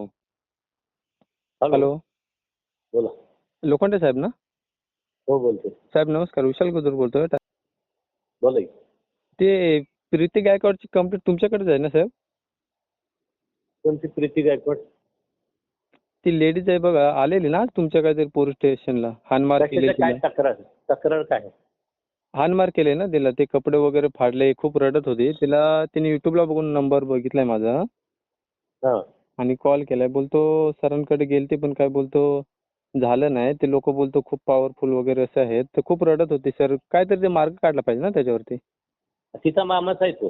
Hello बोला. लोखंडे साहेब ना? हो बोलतोय. साहेब नमस्कार. विशाल गुजर बोलतोय. बोला की. ते प्रीती गायकवाडची कंप्लेंट तुमच्याकडेच आहे ना साहेब? कोणती प्रीती गायकवाड? ती लेडीज आहे बघा. आलेली ना तुमच्या काहीतरी पोलीस स्टेशनला हानमार केले कशाचं काय तिला. तक्रार? तक्रार काय? आहे? हानमार केले ना तिला. ते कपडे वगैरे फाडले. खूप रडत होती. तिला तिने युट्यूबला बघून नंबर बघितलाय माझा. हा. आणि कॉल केलाय. बोलतो सरांकडे गेलते पण काय बोलतो झालं नाही. ते लोक बोलतो खूप पॉवरफुल वगैरे असे आहेत. तर खूप रडत होती. सर काहीतरी ते मार्ग काढला पाहिजे ना त्याच्यावरती. तिचा मामाच आहे तो.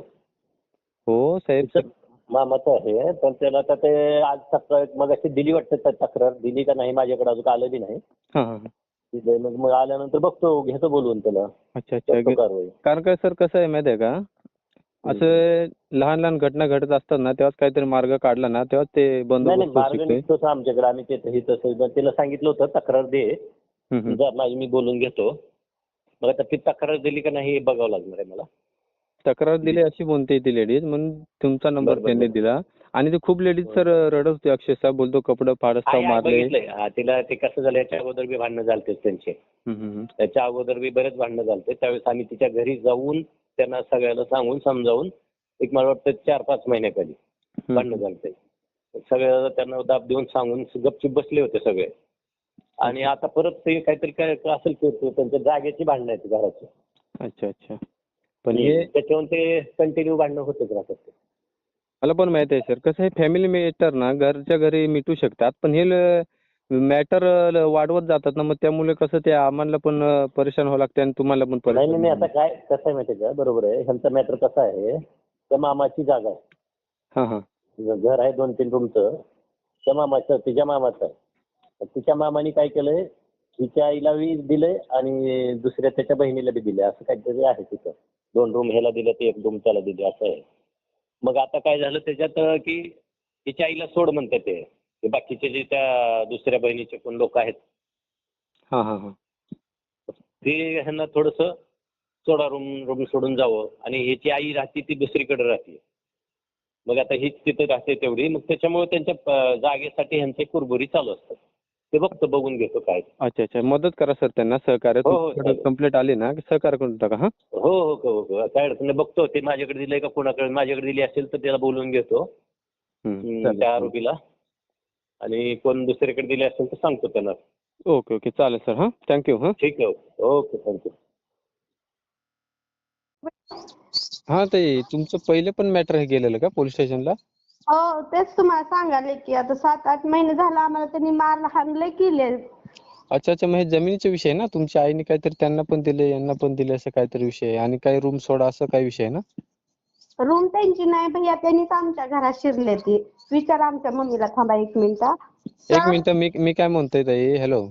हो साहेब. तिचा मामाचा आहे पण त्याला आता ते आज तक्रार मग अशी दिली वाटतं त्या तक्रार. दिली का नाही माझ्याकडे अजून आलेली नाही. हां हां हां. तिथे मग मग आल्यानंतर बघतो घेतो बोलवून त्याला. अच्छा अच्छा. कारवाई. कारण काय सर कसं आहे माहिती आहे का? असं लहान लहान घटना घडत असतात ना तेव्हाच काहीतरी मार्ग काढला ना तेव्हाच ते नाही नाही होऊ मार्ग निघतोच आमच्याकडे आम्ही ते हे तसं तिला सांगितलं होतं तक्रार दे. जा माझी मी बोलून घेतो. मग आता ती तक्रार दिली का नाही हे बघावं लागणार आहे मला. तक्रार दिली अशी म्हणते ती लेडीज म्हणून तुमचा नंबर बरं, बरं, त्यांनी बरं. दिला. आणि ते खूप लेडीज सर रडत होती अक्षरशः बोलतो कपडे फाडस्ताव आहे, आहे, मारले. बघितलंय. हा, तिला ते कसं झालं याच्या अगोदर बी भांडणं झालते त्यांचे. हम्म, हम्म, हम्म. त्याच्या अगोदर बी बरेच भांडणं झालते. त्यावेळेस आम्ही तिच्या घरी जाऊन त्यांना सगळ्याला सांगून समजावून एक मला वाटतं चार पाच महिन्याखाली भांडणं झालते. सगळ्याला त्यांना दाब देऊन सांगून गपचूप बसले होते सगळे. आणि आता परत ते काहीतरी काय असेल त्यांच्या जागेची भांडणं आहेत घराची. अच्छा अच्छा. पण हे त्याच्यावर ते कंटिन्यू भांडणं होतच राहतात ते. मला पण माहीत आहे सर कसं आहे फॅमिली मॅटर ना घरच्या घरी मिटू शकतात. पण हे मॅटर वाढवत जातात ना मग त्यामुळे कसं ते आम्हाला पण परेशान व्हावं लागते आणि तुम्हाला पण नाही नाही नाही, परेशान आता काय कसं आहे माहिती का? बरोबर आहे. ह्यांचा मॅटर कसा आहे? त्या मामाची जागा आहे. हां हां. तिचं घर आहे दोन तीन रूमचं. त्या मामाचं तिच्या मामाचं आहे. तिच्या मामाने काय केलंय? तिच्या आईला बी दिलंय आणि दुसऱ्या त्याच्या बहिणीला बी दिलंय. असं काहीतरी आहे तिथं. दोन रूम ह्याला दिलं ते एक रूम त्याला दिले असं आहे. मग आता काय झालं त्याच्यात की तिच्या आईला सोड म्हणते ते. ते बाकीचे जे त्या दुसऱ्या बहिणीचे कोण लोक आहेत. हां हां हां. ते ह्यांना थोडंसं सोडा रूम रूम सोडून जावं आणि ह्याची आई राहते ती दुसरीकडे राहते. मग आता हीच तिथे राहते तेवढी. मग त्याच्यामुळे त्यांच्या जागेसाठी ह्यांचे कुरबुरी चालू असतात. ते बघतो बघून घेतो काय. ते. अच्छा अच्छा. मदत करा सर त्यांना. सहकार्य हो, हो, चालेल. कंप्लेंट आली ना? की सहकार्य करून टाका हां? हो हो हो हो. काय अडचण नाही. बघतो. ते माझ्याकडे दिलंय का कोणाकडे? माझ्याकडे दिली असेल तर त्याला बोलवून घेतो. हम्म, हम्म, चालेल. त्या आरोपीला. आणि कोण दुसरीकडे दिले असेल तर सांगतो त्यांना. Okay okay. चालेल सर. हां. थँक्यू हां. ठीक आहे. ओके थँक्यू हां ते तुमचं पहिले पण मॅटर हे गेलेलं का पोलीस स्टेशनला हो तेच तुम्हाला सांगायले की आता सात आठ महिने झालं आम्हाला त्यांनी मार हाणलंय केले अच्छा अच्छा. मग हे जमिनीचा विषय ना? तुमच्या आईने काहीतरी त्यांना पण दिले यांना पण दिले असं काहीतरी विषय आहे. आणि काही रूम सोडा असं काही विषय आहे ना? रूम त्यांची नाही भैया त्यांनीच आमच्या घरात शिरले ती. विचार आमच्या मम्मीला थांबा एक मिनिट. एक मिनिट मी मी काय म्हणतोय ताई? हॅलो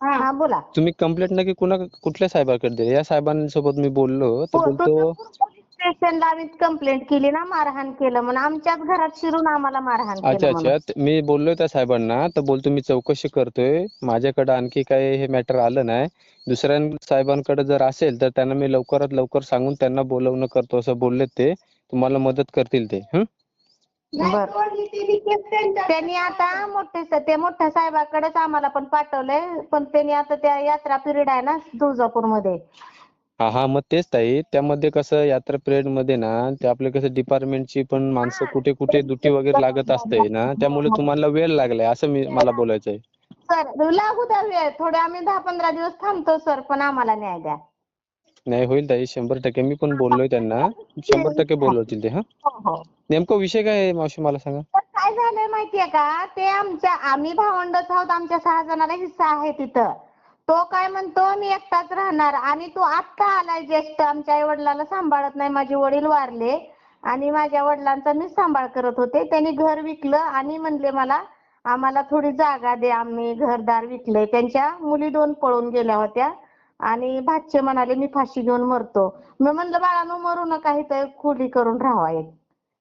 हा बोला. तुम्ही कंप्लेंट नक्की कुणा कुठल्या साहेबाकडे दिली? या साहेबांसोबत मी बोललो तर हो, बोलतो स्टेशनला आम्ही कंप्लेंट केली ना मारहाण केलं म्हणून. आमच्याच घरात शिरून आम्हाला मारहाण अच्छा केलं म्हणून अच्छा. त- मी बोललोय त्या साहेबांना तर बोलतो मी चौकशी करतोय. माझ्याकडे आणखी काही हे मॅटर आलं नाही. दुसऱ्या साहेबांकडे जर असेल तर त्यांना मी लवकरात लवकर सांगून त्यांना बोलवणं करतो. असं बोललेत ते. तुम्हाला मदत करतील ते. हं? बर. त्यांनी आता मोठे ते मोठ्या साहेबाकडेच आम्हाला पण पाठवलंय. पण त्यांनी आता त्या यात्रा पिरियड आहे ना तुळजापूरमध्ये. हा हा मग तेच ताई. त्यामध्ये कसं यात्रा पिरियडमध्ये ना ते आपले कसं डिपार्टमेंटची पण माणसं कुठे कुठे ड्युटी वगैरे लागत असते ना त्यामुळे तुम्हाला वेळ लागलाय असं मी मला बोलायचंय. सर लागू द्या वेळ. थोडे आम्ही दहा पंधरा दिवस थांबतो सर पण आम्हाला न्याय द्या. नाही होईल ताई. शंभर टक्के. मी पण बोललोय त्यांना. शंभर टक्के बोलवतील ते हा? हो हो. नेमकं विषय काय आहे मावशी मला सांगा? तर काय झालंय माहितीये का? ते आमच्या आम्ही भावंडच आहोत. आमच्या सहा जणाला हिस्सा आहे तिथं. तो काय म्हणतो मी एकटाच राहणार आणि तो आत्ता आलाय ज्येष्ठ आमच्या आई वडिलांना सांभाळत नाही माझे वडील वारले आणि माझ्या वडिलांचा मी सांभाळ करत होते. त्यांनी घर विकलं आणि म्हणले मला आम्हाला थोडी जागा दे आम्ही घरदार विकलंय. त्यांच्या मुली दोन पळून गेल्या होत्या आणि भाचे म्हणाले मी फाशी घेऊन मरतो. मी म्हणलं बाळानो मरू नका इथं खोली करून राहावा एक.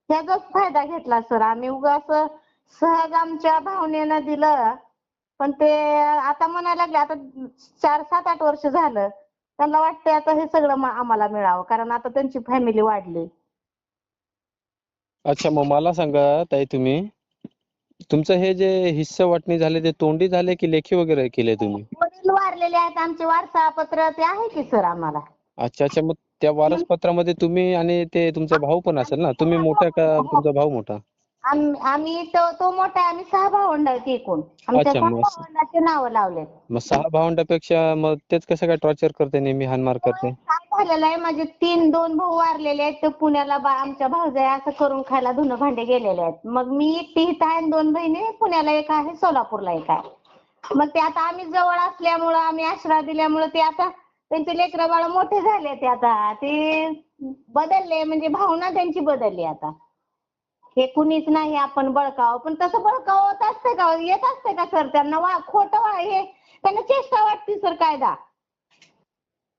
ह्याचाच फायदा घेतला सर आम्ही उगा असं सहज आमच्या भावनेनं दिलं पण ते आता म्हणायला लागले आता चार सात आठ वर्ष झालं. त्यांना वाटतंय आता हे सगळं आम्हाला मिळावं कारण आता त्यांची फॅमिली वाढली. अच्छा मग मला सांगा ताई तुम्ही. तुमचं हे जे हिस्सा वाटणी झाले ते तोंडी झाले की लेखी वगैरे केले तुम्ही? वडील वारलेले आहेत आमचे वारसापत्र ते आहे की सर आम्हाला? अच्छा अच्छा मग त्या वारसपत्रामध्ये तुम्ही आणि ते तुमचा भाऊ पण असेल ना? तुम्ही मोठा का तुमचा भाऊ मोठा? आम- आम्ही तो तो मोठा आहे आम्ही सहा भावंड आहेत एकूण. आमच्या अच्छा, मग- भावंडाचे नावं लावलेत. मग सहा भावंडापेक्षा मग तेच कसं काय टॉर्चर करते नेहमी हानमार करते? काय झालेलं आहे. माझे तीन दोन भाऊ वारलेले आहेत. ते पुण्याला बा आमच्या भाऊजाई असं करून खायला धुणं भांडे गेलेले आहेत. मग मी एकटी इथं आहे आणि दोन बहिणी पुण्याला एक आहे सोलापूरला एक आहे. मग ते आता आम्ही जवळ असल्यामुळं आम्ही आश्रय दिल्यामुळं ते आता त्यांचे लेकरं बाळ मोठे झाले ते आता. ते बदलले म्हणजे भावना त्यांची बदलली आता. हे कुणीच नाही आपण बळकावं. पण तसं बळकावं होत असतंय का? येत असतंय का सर? त्यांना वा खोटं वा हे त्यांना चेष्टा वाटते सर कायदा.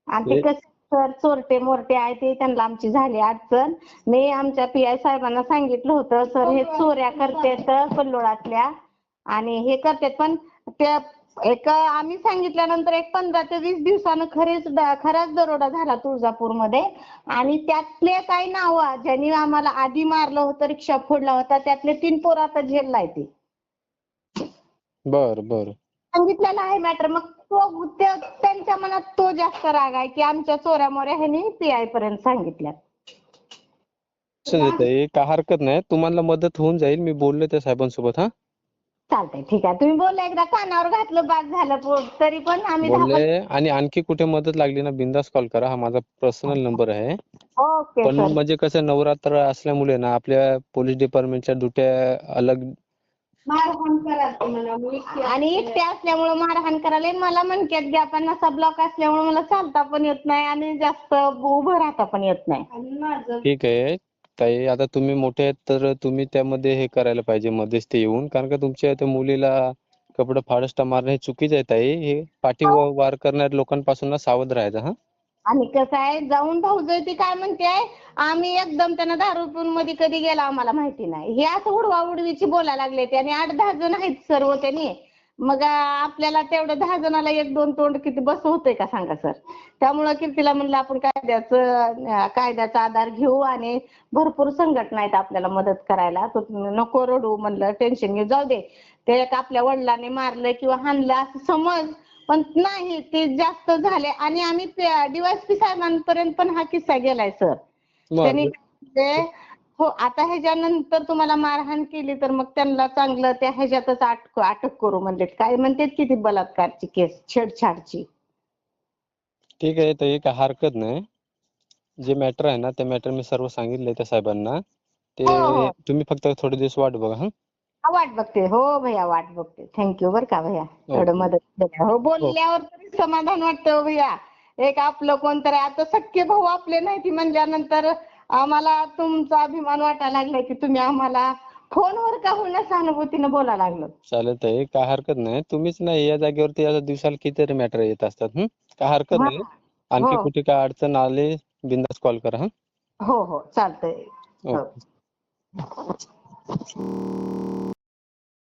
आणि ते कसं सर चोरटे मोरटे आहे ते त्यांना आमची झाली अडचण. मी आमच्या पी आय साहेबांना सांगितलं होतं सर हे चोऱ्या करतात कल्लोळातल्या. आणि हे करतात पण त्या एक आम्ही सांगितल्यानंतर एक पंधरा ते वीस दिवसानं खरेच खराच दरोडा झाला तुळजापूरमध्ये. आणि त्यातले काही नावं ज्यांनी आम्हाला आधी मारलं होतं रिक्षा फोडला होता त्यातले तीन पोरं आता जेलला आहे ते. बर बर. सांगितलेलं आहे मॅटर मग तो ते- त्यांच्या मनात तो जास्त राग आहे की आमच्या चोऱ्या मोऱ्या ह्यांनी पीआय पर्यंत सांगितल्या काय हरकत नाही. तुम्हाला मदत होऊन जाईल. मी बोललो त्या साहेबांसोबत हा. चालतंय ठीक आहे. तुम्ही बोलला एकदा कानावर घातलं बाद झालं पो- तरी पण आम्ही दहा बोलले आणि आणखी कुठे मदत लागली ना बिंदास कॉल करा. हा माझा पर्सनल नंबर आहे. ओके पण सर. म्हणजे कसं नवरात्र असल्यामुळे ना आपल्या पोलीस डिपार्टमेंटच्या दुट्या अलग मारहाण करा आणि एकटे असल्यामुळे मारहाण करायला आणि मला म्हणतात की आपण असा ब्लॉक असल्यामुळे मला चालता पण येत नाही आणि जास्त उभं राहता पण येत नाही. ठीक आहे. ताई आता तुम्ही मोठे आहेत तर तुम्ही त्यामध्ये हे करायला पाहिजे मध्यस्थी येऊन. कारण का तुमच्या त्या मुलीला कपडे फाडस्टा मारणं हे चुकीचं आहे ताई. हे पाठी वार करणाऱ्या लोकांपासून ना सावध राहायचं हा? आणि कसं आहे जाऊन भाऊ ती काय म्हणते आम्ही एकदम त्यांना दारू पिऊन मध्ये कधी गेला आम्हाला माहिती नाही. हे असं उडवा उडवीची बोलायला लागले ते आणि आठ दहा जण आहेत सर्व त्यांनी. मग आपल्याला तेवढं दहा जणाला एक दोन तोंड किती बस होतंय का सांगा सर? त्यामुळं कीर्तीला म्हणलं आपण कायद्याचं कायद्याचा आधार घेऊ आणि भरपूर संघटना आहेत आपल्याला मदत करायला. तो नको रडू म्हणलं टेन्शन घेऊ. जाऊ दे. ते एक आपल्या वडिलांनी मारलं किंवा हाणलं असं समज पण नाही ते जास्त झाले. आणि आम्ही डीवायसपी साहेबांपर्यंत पण हा किस्सा गेलाय सर. त्यांनी हो आता ह्याच्यानंतर तुम्हाला मारहाण केली तर मग त्यांना चांगलं त्या ह्याच्यातच अटक अटक करू म्हणलेत काय म्हणतात किती बलात्कारची केस छेडछाडची? ठीक आहे ताई काय हरकत नाही. जे मॅटर आहे ना ते मॅटर मी सर्व सांगितलंय त्या साहेबांना. ते हो, हो. तुम्ही फक्त थोडे दिवस वाट बघा हा. हा, वाट बघते. हो भैया वाट बघते. थँक्यू बर का भैया. एवढं ओके. मदत हो बोलल्यावर तरी समाधान वाटतं हो भैया. एक आपलं कोणतरी आता सख्खे भाऊ आपले नाही ती म्हणल्यानंतर आम्हाला तुमचा अभिमान वाटायला लागलाय की तुम्ही आम्हाला फोनवर का होईना सहानुभूतीनं बोलायला लागलो चालेल ताई काय हरकत नाही तुम्हीच नाही या जागेवरती या दिवसाला कितीतरी मॅटर येत असतात हं काय हरकत हा. नाही आणखी हो. कुठे काय अडचण आली बिंदास कॉल करा हा हो. हो हो चालतंय हो. ओके